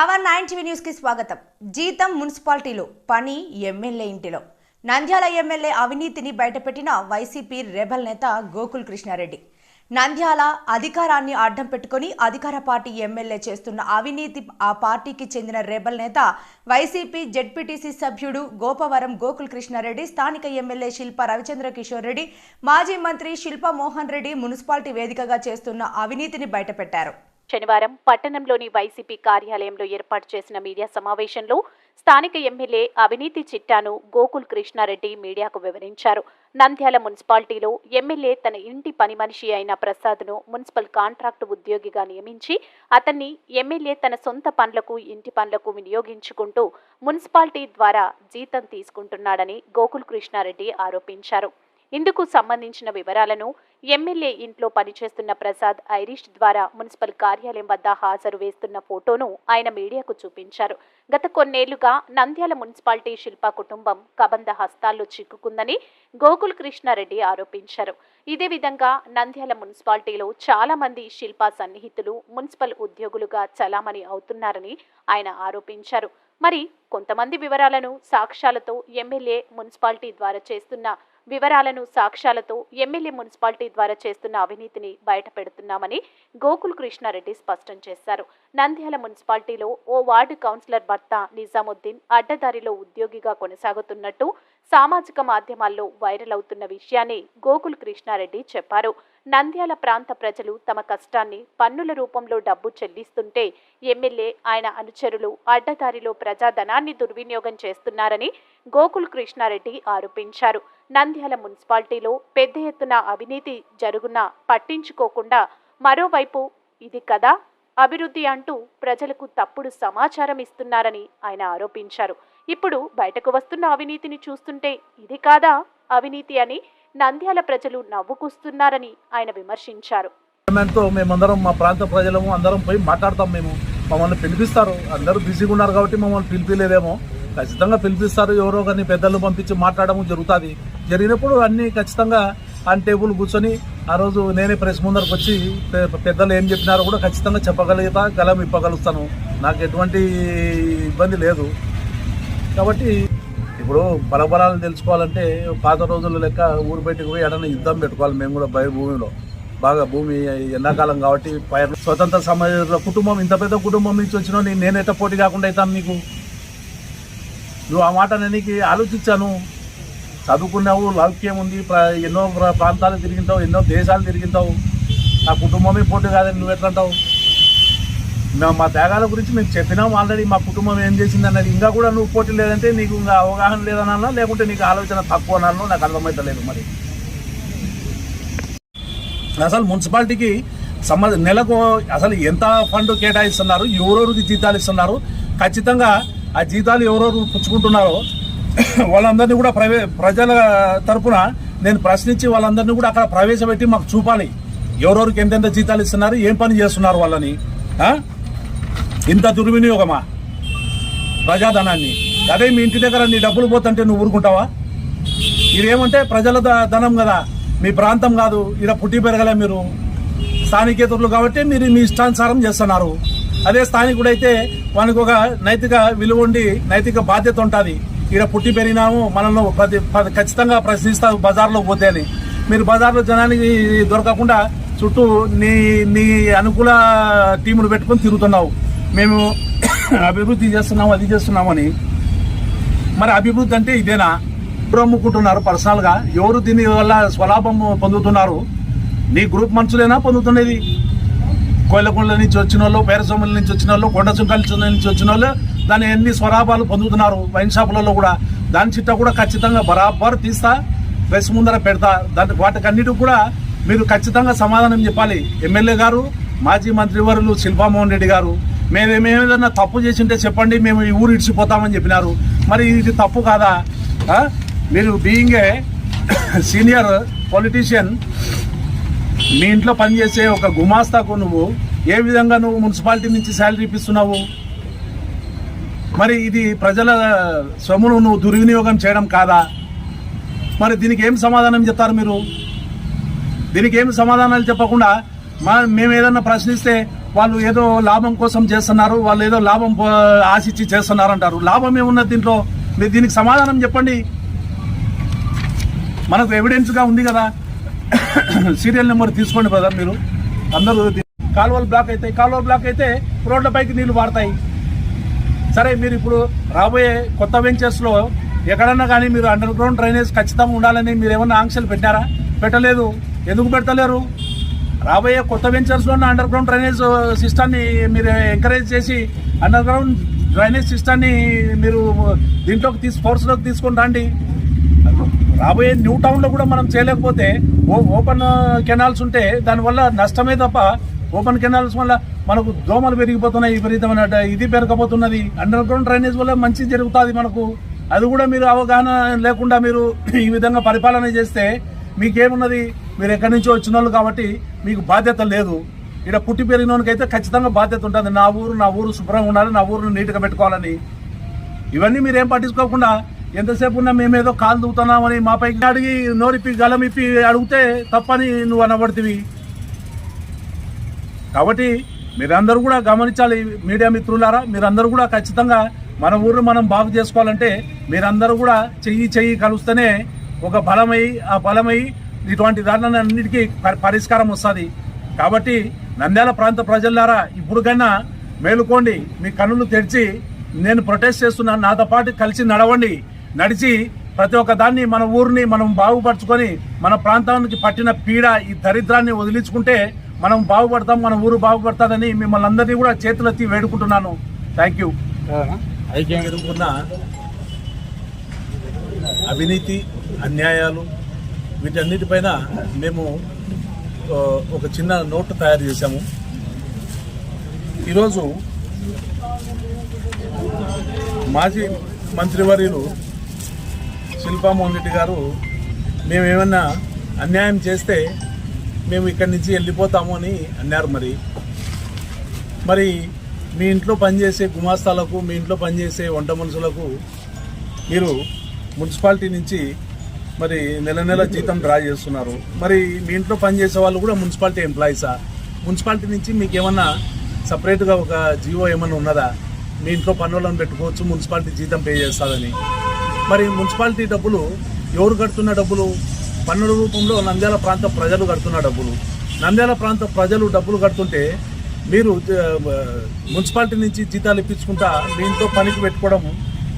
Power nine TV న్యూస్కి స్వాగతం. జీతం మున్సిపాలిటీలో పని ఎమ్మెల్యే ఇంటిలో. నంద్యాల ఎమ్మెల్యే అవినీతిని బయటపెట్టిన వైసీపీ రెబల్ నేత గోకుల్ కృష్ణారెడ్డి. నంద్యాల అధికారాన్ని అడ్డం పెట్టుకొని అధికార పార్టీ ఎమ్మెల్యే చేస్తున్న అవినీతి ఆ పార్టీకి చెందిన రెబల్ నేత వైసీపీ జెడ్పీటీసీ సభ్యుడు గోపవరం గోకుల్ కృష్ణారెడ్డి స్థానిక ఎమ్మెల్యే శిల్ప రవిచంద్ర కిషోర్ రెడ్డి మాజీ మంత్రి శిల్ప మోహన్ రెడ్డి మున్సిపాలిటీ వేదికగా చేస్తున్న అవినీతిని బయటపెట్టారు. శనివారం పట్టణంలోని వైసీపీ కార్యాలయంలో ఏర్పాటు చేసిన మీడియా సమావేశంలో స్థానిక ఎమ్మెల్యే అవినీతి చిట్టాను గోకుల్ కృష్ణారెడ్డి మీడియాకు వివరించారు. నంద్యాల మున్సిపాలిటీలో ఎమ్మెల్యే తన ఇంటి పని మనిషి అయిన ప్రసాద్ను మున్సిపల్ కాంట్రాక్టు ఉద్యోగిగా నియమించి అతన్ని ఎమ్మెల్యే తన సొంత పనులకు ఇంటి పనులకు వినియోగించుకుంటూ మున్సిపాలిటీ ద్వారా జీతం తీసుకుంటున్నాడని గోకుల్ కృష్ణారెడ్డి ఆరోపించారు. ఇందుకు సంబంధించిన వివరాలను ఎమ్మెల్యే ఇంట్లో పనిచేస్తున్న ప్రసాద్ ఐరిష్ ద్వారా మున్సిపల్ కార్యాలయం వద్ద హాజరు వేస్తున్న ఫోటోను ఆయన మీడియాకు చూపించారు. గత కొన్నేళ్ళుగా నంద్యాల మున్సిపాలిటీ శిల్ప కుటుంబం కబంద హస్తాల్లో చిక్కుకుందని గోకుల్ కృష్ణారెడ్డి ఆరోపించారు. ఇదే విధంగా నంద్యాల మున్సిపాలిటీలో చాలా మంది శిల్ప సన్నిహితులు మున్సిపల్ ఉద్యోగులుగా చలామణి అవుతున్నారని ఆయన ఆరోపించారు. మరి కొంతమంది వివరాలను సాక్ష్యాలతో ఎమ్మెల్యే మున్సిపాలిటీ ద్వారా చేస్తున్న వివరాలను సాక్ష్యాలతో ఎమ్మెల్యే మున్సిపాలిటీ ద్వారా చేస్తున్న అవినీతిని బయటపెడుతున్నామని గోకుల్ కృష్ణారెడ్డి స్పష్టం చేశారు. నంద్యాల మున్సిపాలిటీలో ఓ వార్డు కౌన్సిలర్ భర్త నిజాముద్దీన్ అడ్డదారిలో ఉద్యోగిగా కొనసాగుతున్నట్టు సామాజిక మాధ్యమాల్లో వైరల్ అవుతున్న విషయాన్ని గోకుల్ కృష్ణారెడ్డి చెప్పారు. నంద్యాల ప్రాంత ప్రజలు తమ కష్టాన్ని పన్నుల రూపంలో డబ్బు చెల్లిస్తుంటే ఎమ్మెల్యే ఆయన అనుచరులు అడ్డదారిలో ప్రజాధనాన్ని దుర్వినియోగం చేస్తున్నారని గోకుల్ కృష్ణారెడ్డి ఆరోపించారు. నంద్యాల మున్సిపాలిటీలో పెద్ద ఎత్తున అవినీతి జరుగునా పట్టించుకోకుండా మరోవైపు ఇది కదా? అభివృద్ధి అంటూ ప్రజలకు తప్పుడు సమాచారం ఇస్తున్నారని ఆయన ఆరోపించారు. ఇప్పుడు బయటకు వస్తున్న అవినీతిని చూస్తుంటే ఇది కాదా అవినీతి అని నంద్యాల ప్రజలు నవ్వుకూస్తున్నారని ఆయన విమర్శించారు. మేమందరం మా ప్రాంత ప్రజలము అందరం పోయి మాట్లాడతాం మేము. మమ్మల్ని పిలిపిస్తారు. అందరూ బిజీగా ఉన్నారు కాబట్టి మమ్మల్ని పిలిపిలేదేమో. ఖచ్చితంగా పిలిపిస్తారు. ఎవరో కానీ పెద్దలు పంపించి మాట్లాడడం జరుగుతుంది. జరిగినప్పుడు అన్ని ఖచ్చితంగా ఆ టేబుల్ కూర్చొని ఆ రోజు నేనే ప్రెస్ ముందరకు వచ్చి పెద్దలు ఏం చెప్పినారో కూడా ఖచ్చితంగా చెప్పగలుగుతా గలం ఇప్పగలుగుతాను. నాకు ఎటువంటి ఇబ్బంది లేదు. కాబట్టి ఇప్పుడు బలబలాలు తెలుసుకోవాలంటే పాత రోజుల లెక్క ఊరు బయటకు పోయి ఎడన యుద్ధం పెట్టుకోవాలి మేము కూడా బయట భూమిలో. బాగా భూమి ఎండాకాలం కాబట్టి పైర్లు స్వతంత్ర సమాజంలో కుటుంబం ఇంత పెద్ద కుటుంబం నుంచి వచ్చినా నేను నేనెట్ట పోటీ కాకుండా అవుతాను నీకు. నువ్వు ఆ మాట నేను ఆలోచించాను. చదువుకున్నావు లౌక్యం ఉంది ప్ర- ఎన్నో ప్రాంతాలు తిరిగింటావు ఎన్నో దేశాలు తిరిగింటావు. నా కుటుంబమే పోటీ కాదని నువ్వు ఎట్లా అంటావు మేము మా త్యాగాల గురించి మేము చెప్పినాం ఆల్రెడీ మా కుటుంబం ఏం చేసింది అన్నది ఇంకా కూడా నువ్వు పోటీ లేదంటే నీకు ఇంకా అవగాహన లేదన్నా లేకుంటే నీకు ఆలోచన తక్కువ అన్నాను నాకు అర్థమవుతలేదు మరి. అసలు మున్సిపాలిటీకి సంబంధ నెలకు అసలు ఎంత ఫండ్ కేటాయిస్తున్నారు? ఎవరెవరికి జీతాలు ఇస్తున్నారు? ఖచ్చితంగా ఆ జీతాలు ఎవరెవరు పుచ్చుకుంటున్నారో వాళ్ళందరినీ కూడా ప్రవే ప్రజల తరఫున నేను ప్రశ్నించి వాళ్ళందరినీ కూడా అక్కడ ప్రవేశపెట్టి మాకు చూపాలి. ఎవరెవరికి ఎంతెంత జీతాలు ఇస్తున్నారు? ఏం పని చేస్తున్నారు వాళ్ళని? ఆ? ఇంత దుర్వినియోగమా? ప్రజాధనాన్ని. అదే మీ ఇంటి దగ్గర నీ డబ్బులు పోతుంటే నువ్వు ఊరుకుంటావా? ఇదేమంటే ప్రజల ధనం కదా. మీ ప్రాంతం కాదు. ఇలా పుట్టి పెరగలే మీరు. స్థానికేతరులు కాబట్టి మీరు మీ ఇష్టానుసారం చేస్తున్నారు. అదే స్థానికుడైతే వానికి ఒక నైతిక విలువ ఉండి నైతిక బాధ్యత ఉంటుంది. ఇక్కడ పుట్టి పెరిగినాము మనల్ని ప్రతి ఖచ్చితంగా ప్రశ్నిస్తారు బజార్లో పోతే అని. మీరు బజార్లో జనానికి దొరకకుండా చుట్టూ నీ నీ అనుకూల టీములు పెట్టుకొని తిరుగుతున్నావు. మేము అభివృద్ధి చేస్తున్నాము అది చేస్తున్నామని. మరి అభివృద్ధి అంటే ఇదేనా? ఇప్పుడు అమ్ముకుంటున్నారు పర్సనల్గా. ఎవరు దీని వల్ల స్వలాభం పొందుతున్నారు? నీ గ్రూప్ మనుషులేనా పొందుతున్నది? కోయిలకొండల నుంచి వచ్చిన వాళ్ళు పేరసొమ్మల నుంచి వచ్చిన వాళ్ళు కొండ చుంకాల నుంచి వచ్చిన వాళ్ళు దాని ఎన్ని స్వలాభాలు పొందుతున్నారు? వైన్ షాపులలో కూడా. దాని చిట్ట కూడా ఖచ్చితంగా బరాబర్ తీస్తా ప్రెస్ ముందర పెడతా. దాని వాటికన్నిటికి కూడా మీరు ఖచ్చితంగా సమాధానం చెప్పాలి. ఎమ్మెల్యే గారు మాజీ మంత్రివర్యులు శిల్పామోహన్ రెడ్డి గారు. మేము ఏదైనా తప్పు చేసింటే చెప్పండి మేము ఈ ఊరు ఇడిచిపోతామని చెప్పినారు. మరి ఇది తప్పు కాదా? మీరు బీయింగ్ ఏ సీనియర్ పొలిటీషియన్ మీ ఇంట్లో పనిచేసే ఒక గుమాస్తాకు నువ్వు ఏ విధంగా నువ్వు మున్సిపాలిటీ నుంచి శాలరీ ఇప్పిస్తున్నావు? మరి ఇది ప్రజల సొమ్మును నువ్వు దుర్వినియోగం చేయడం కాదా? మరి దీనికి ఏం సమాధానం చెప్తారు మీరు? దీనికి ఏం సమాధానాలు చెప్పకుండా మా మేము ఏదన్నా ప్రశ్నిస్తే వాళ్ళు ఏదో లాభం కోసం చేస్తున్నారు వాళ్ళు ఏదో లాభం ఆశించి చేస్తున్నారు అంటారు లాభం ఏమున్నది దీంట్లో? మీరు దీనికి సమాధానం చెప్పండి. మనకు ఎవిడెన్స్గా ఉంది కదా. సీరియల్ నెంబర్ తీసుకోండి కదా మీరు. అందరూ కాలువలు బ్లాక్ అయితే కాలువలు బ్లాక్ అయితే రోడ్లపైకి నీళ్ళు వాడతాయి. సరే మీరు ఇప్పుడు రాబోయే కొత్త వెంచర్స్లో ఎక్కడన్నా కానీ మీరు అండర్ గ్రౌండ్ డ్రైనేజ్ ఖచ్చితంగా ఉండాలని మీరు ఏమన్నా ఆంక్షలు పెట్టారా? పెట్టలేదు. ఎందుకు పెడతలేరు? రాబోయే కొత్త వెంచర్స్లో అండర్ గ్రౌండ్ డ్రైనేజ్ సిస్టాన్ని మీరు ఎంకరేజ్ చేసి అండర్ గ్రౌండ్ డ్రైనేజ్ సిస్టాన్ని మీరు దీంట్లోకి తీసు ఫోర్స్లోకి తీసుకొని రండి. రాబోయే న్యూ టౌన్లో కూడా మనం చేయలేకపోతే ఓ- ఓపెన్ కెనాల్స్ ఉంటే దానివల్ల నష్టమే తప్ప ఓపెన్ కెనాల్స్ వల్ల మనకు దోమలు పెరిగిపోతున్నాయి విపరీతమైన ఇది పెరగబోతున్నది. అండర్ గ్రౌండ్ డ్రైనేజ్ వల్ల మంచి జరుగుతుంది మనకు. అది కూడా మీరు అవగాహన లేకుండా మీరు ఈ విధంగా పరిపాలన చేస్తే మీకేమున్నది? మీరు ఎక్కడి నుంచో వచ్చిన వాళ్ళు కాబట్టి మీకు బాధ్యత లేదు. ఇక్కడ పుట్టి పెరిగినోనికైతే ఖచ్చితంగా బాధ్యత ఉంటుంది. నా ఊరు నా ఊరు శుభ్రంగా ఉండాలి నా ఊరును నీట్గా పెట్టుకోవాలని. ఇవన్నీ మీరేం పట్టించుకోకుండా ఎంతసేపు ఉన్నా మేమేదో కాలు దూతున్నామని మా పైకి అడిగి నోరిప్పి గలమిప్పి అడిగితే తప్పని నువ్వు అనబడుతుంది కాబట్టి మీరందరూ కూడా గమనించాలి మీడియా మిత్రులారా మీరందరూ కూడా ఖచ్చితంగా మన ఊరిని మనం బాగు చేసుకోవాలంటే మీరందరూ కూడా చెయ్యి చెయ్యి కలుస్తేనే ఒక బలమై ఆ బలమై ఇటువంటి దాని పరిష్కారం వస్తుంది. కాబట్టి నంద్యాల ప్రాంత ప్రజలారా ఇప్పుడు కన్నా మేలుకోండి. మీ కన్నులు తెరిచి నేను ప్రొటెస్ట్ చేస్తున్నాను నాతో పాటు కలిసి నడవండి. నడిచి ప్రతి ఒక్క దాన్ని మన ఊరిని మనం బాగుపరుచుకొని మన ప్రాంతానికి పట్టిన పీడ ఈ దరిద్రాన్ని వదిలించుకుంటే మనం బాగుపడతాం మన ఊరు బాగుపడుతుందని మిమ్మల్ని అందరినీ కూడా చేతులెత్తి వేడుకుంటున్నాను. థ్యాంక్ యూ అవినీతి అన్యాయాలు వీటన్నిటిపైన మేము ఒక చిన్న నోట్ తయారు చేశాము. ఈరోజు మాజీ మంత్రివర్యులు శిల్పామోహన్ రెడ్డి గారు మేము ఏమన్నా అన్యాయం చేస్తే మేము ఇక్కడి నుంచి వెళ్ళిపోతాము అని అన్నారు మరి. మరి మీ ఇంట్లో పనిచేసే గుమాస్తాలకు మీ ఇంట్లో పనిచేసే వంట మనుషులకు మీరు మున్సిపాలిటీ నుంచి మరి నెల నెల జీతం డ్రా చేస్తున్నారు. మరి మీ ఇంట్లో పనిచేసే వాళ్ళు కూడా మున్సిపాలిటీ ఎంప్లాయీసా? మున్సిపాలిటీ నుంచి మీకు ఏమన్నా సపరేట్గా ఒక జియో ఏమైనా ఉన్నదా? మీ ఇంట్లో పన్నులను పెట్టుకోవచ్చు మున్సిపాలిటీ జీతం పే చేస్తుందని. మరి మున్సిపాలిటీ డబ్బులు ఎవరు కడుతున్న డబ్బులు? పన్నుల రూపంలో నంద్యాల ప్రాంత ప్రజలు కడుతున్న డబ్బులు. నంద్యాల ప్రాంత ప్రజలు డబ్బులు కడుతుంటే మీరు మున్సిపాలిటీ నుంచి జీతాలు ఇప్పించుకుంటా మీ ఇంట్లో పనికి పెట్టుకోవడం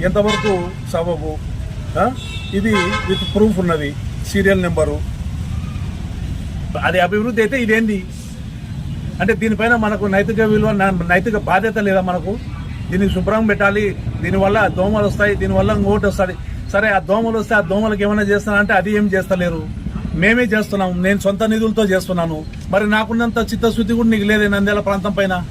ఎంతవరకు సబబు? ఇది విత్ ప్రూఫ్ ఉన్నది. Serial number. అది అభివృద్ధి అయితే ఇదేంది? అంటే దీనిపైన మనకు నైతిక విలువ నైతిక బాధ్యత లేదా మనకు? దీన్ని శుభ్రం పెట్టాలి. దీనివల్ల దోమలు వస్తాయి. దీనివల్ల ఇంకోటి వస్తుంది. సరే ఆ దోమలు వస్తే ఆ దోమలకు ఏమైనా చేస్తానంటే అది ఏం చేస్తలేరు? మేమే చేస్తున్నాం. నేను సొంత నిధులతో చేస్తున్నాను. మరి నాకున్నంత చిత్తశుద్ధి కూడా నీకు లేదే నంద్యాల ప్రాంతం పైన?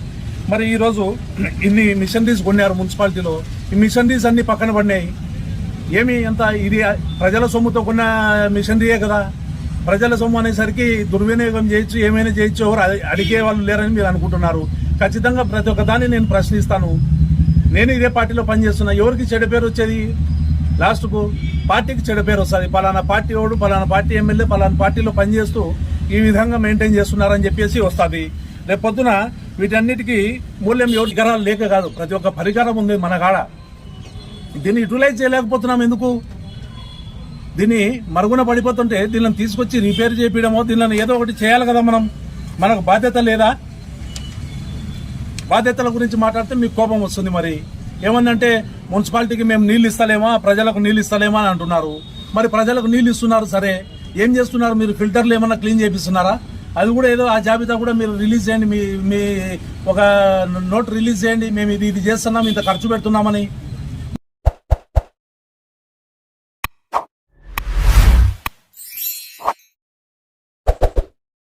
మరి ఈరోజు ఇన్ని మిషనరీస్ కొన్నారు మున్సిపాలిటీలో. ఈ మిషనరీస్ అన్ని పక్కన పడినాయి. ఏమి ఎంత ఇది ప్రజల సొమ్ముతో కొన్న మిషనరీయే కదా. ప్రజల సొమ్ము అనేసరికి దుర్వినియోగం చేయొచ్చు ఏమైనా చేయొచ్చు ఎవరు అడిగే వాళ్ళు లేరని మీరు అనుకుంటున్నారు. ఖచ్చితంగా ప్రతి ఒక్కదాన్ని నేను ప్రశ్నిస్తాను. నేను ఇదే పార్టీలో పనిచేస్తున్నా ఎవరికి చెడు పేరు వచ్చేది? లాస్ట్కు పార్టీకి చెడు పేరు వస్తుంది. పలానా పార్టీ వాడు పలానా పార్టీ ఎమ్మెల్యే పలానా పార్టీలో పనిచేస్తూ ఈ విధంగా మెయింటైన్ చేస్తున్నారని చెప్పేసి వస్తుంది. రేపొద్దున వీటన్నిటికీ మూల్యం ఎవరి గరాలు లేక కాదు. ప్రతి ఒక్క పరికరం ఉంది మన కాడ. దీన్ని యూటిలైజ్ చేయలేకపోతున్నాం ఎందుకు? దీన్ని మరుగున పడిపోతుంటే దీనిని తీసుకొచ్చి రిపేర్ చేయడమో దీనిని ఏదో ఒకటి చేయాలి కదా మనం. మనకు బాధ్యత లేదా? బాధ్యతల గురించి మాట్లాడితే మీకు కోపం వస్తుంది మరి. ఏమందంటే మున్సిపాలిటీకి మేము నీళ్ళు ఇస్తలేమా? ప్రజలకు నీళ్ళు ఇస్తలేమా అని అంటున్నారు. మరి ప్రజలకు నీళ్ళు ఇస్తున్నారు సరే. ఏం చేస్తున్నారు? మీరు ఫిల్టర్లు ఏమన్నా క్లీన్ చేపిస్తున్నారా? అది కూడా ఏదో ఆ జాబితా కూడా మీరు రిలీజ్ చేయండి. మీ మీ ఒక నోట్ రిలీజ్ చేయండి. మేము ఇది ఇది చేస్తున్నాం ఇంత ఖర్చు పెడుతున్నామని.